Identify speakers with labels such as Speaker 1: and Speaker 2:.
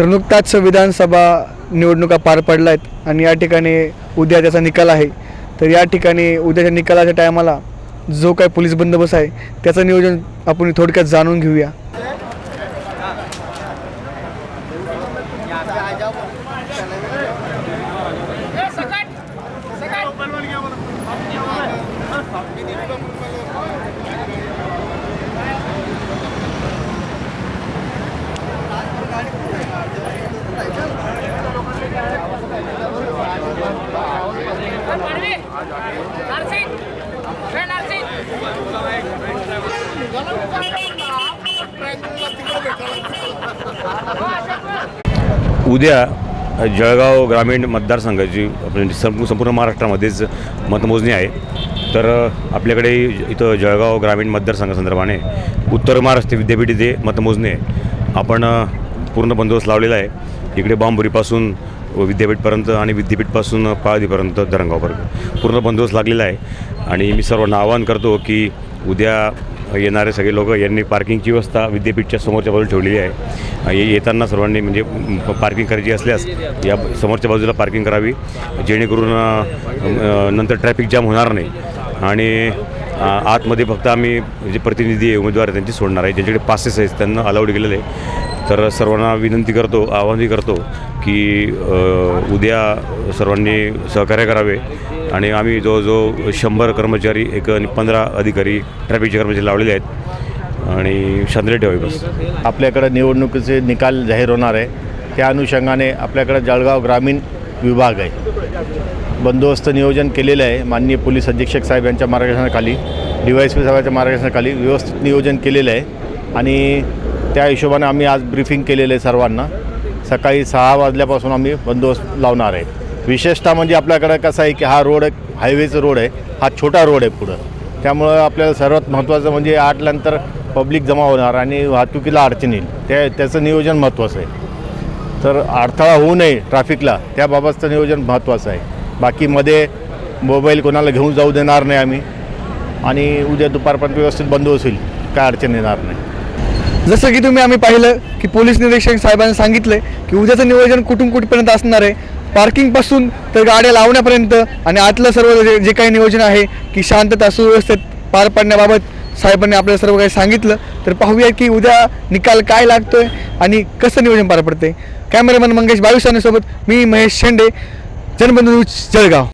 Speaker 1: तर नुकताच विधानसभा निवडणुका पार पडल्या आहेत आणि या ठिकाणी उद्या त्याचा निकाल आहे. तर या ठिकाणी उद्याच्या निकालाच्या टायमाला जो काय पोलीस बंदोबस्त आहे त्याचं नियोजन आपण थोडक्यात जाणून घेऊया.
Speaker 2: उद्या जळगाव ग्रामीण मतदारसंघाची आपल्या संपूर्ण महाराष्ट्रामध्येच मतमोजणी आहे. तर आपल्याकडे इथं जळगाव ग्रामीण मतदारसंघासंदर्भाने उत्तर महाराष्ट्र विद्यापीठ इथे मतमोजणी आहे. आपण पूर्ण बंदोबस्त लावलेला आहे. इकडे बांबुरीपासून विद्यापीठपर्यंत आणि विद्यापीठपासून पाळदीपर्यंत धरणगावपर्यंत पूर्ण बंदोबस्त लागलेला आहे. आणि मी सर्वांना आवाहन करतो की उद्या येणारे सगळे लोक यांनी पार्किंगची व्यवस्था विद्यापीठच्या समोरच्या बाजूला ठेवलेली आहे. ये- येताना सर्वांनी म्हणजे पार्किंग करायची असल्यास या समोरच्या बाजूला पार्किंग करावी. जेणेकरून नंतर ट्रॅफिक जाम होणार नाही. आणि आतमध्ये फक्त आम्ही जे प्रतिनिधी आहे उमेदवार त्यांची सोडणार आहे. ज्यांच्याकडे पासेस आहेत त्यांना अलाउड केलेलं आहे. तर सर्वांना विनंती करतो आवाहनही करतो की उद्या सर्वांनी सहकार्य करावे. आणि आम्ही जवळजवळ शंभर कर्मचारी एक पंधरा अधिकारी ट्रॅफिकचे कर्मचारी लावलेले आहेत. आणि शांतता ठेवावी बस.
Speaker 3: आपल्याकडं निवडणुकीचे निकाल जाहीर होणार आहे. त्या अनुषंगाने आपल्याकडं जळगाव ग्रामीण विभाग आहे. बंदोबस्त नियोजन केलेलं आहे. माननीय पोलीस अधीक्षक साहेब यांच्या मार्गदर्शनाखाली डी वाय एस पी साहेबांच्या मार्गदर्शनाखाली व्यवस्थित नियोजन केलेलं आहे. आणि त्या हिशोबाने आम्ही आज ब्रीफिंग केलेलं आहे सर्वांना. सकाळी सहा वाजल्यापासून आम्ही बंदोबस्त लावणार आहे. विशेषतः म्हणजे आपल्याकडं कसं आहे की हा रोड एक हायवेचा रोड आहे. हा छोटा रोड आहे पुढं. त्यामुळं आपल्याला सर्वात महत्त्वाचं म्हणजे आठल्यानंतर पब्लिक जमा होणार आणि वाहतुकीला अडचण येईल. त्या त्याचं नियोजन महत्त्वाचं आहे. तर अडथळा होऊ नये ट्रॅफिकला त्याबाबतचं नियोजन महत्त्वाचं आहे. बाकी मध्ये मोबाईल कोणाला घेऊन जाऊ देणार नाही आम्ही. आणि उद्या दुपारपर्यंत व्यवस्थित बंद होईल काय अडचण येणार नाही.
Speaker 1: जसं की तुम्ही आम्ही पाहिलं की पोलीस निरीक्षक साहेबांनी सांगितलं की उद्याचं नियोजन कुठून कुठपर्यंत असणार आहे? पार्किंगपासून तर गाड्या लावण्यापर्यंत आणि आतलं सर्व जे जे काही नियोजन आहे की शांतता सुव्यवस्थित पार पाडण्याबाबत साहेबांनी आपल्याला सर्व काही सांगितलं तर पाहूया की उद्या निकाल काय लागतोय आणि कसं नियोजन पार पडते कॅमेरामॅन मंगेश बावीसानेसोबत मी महेश शेंडे जनबंधू जळगाव.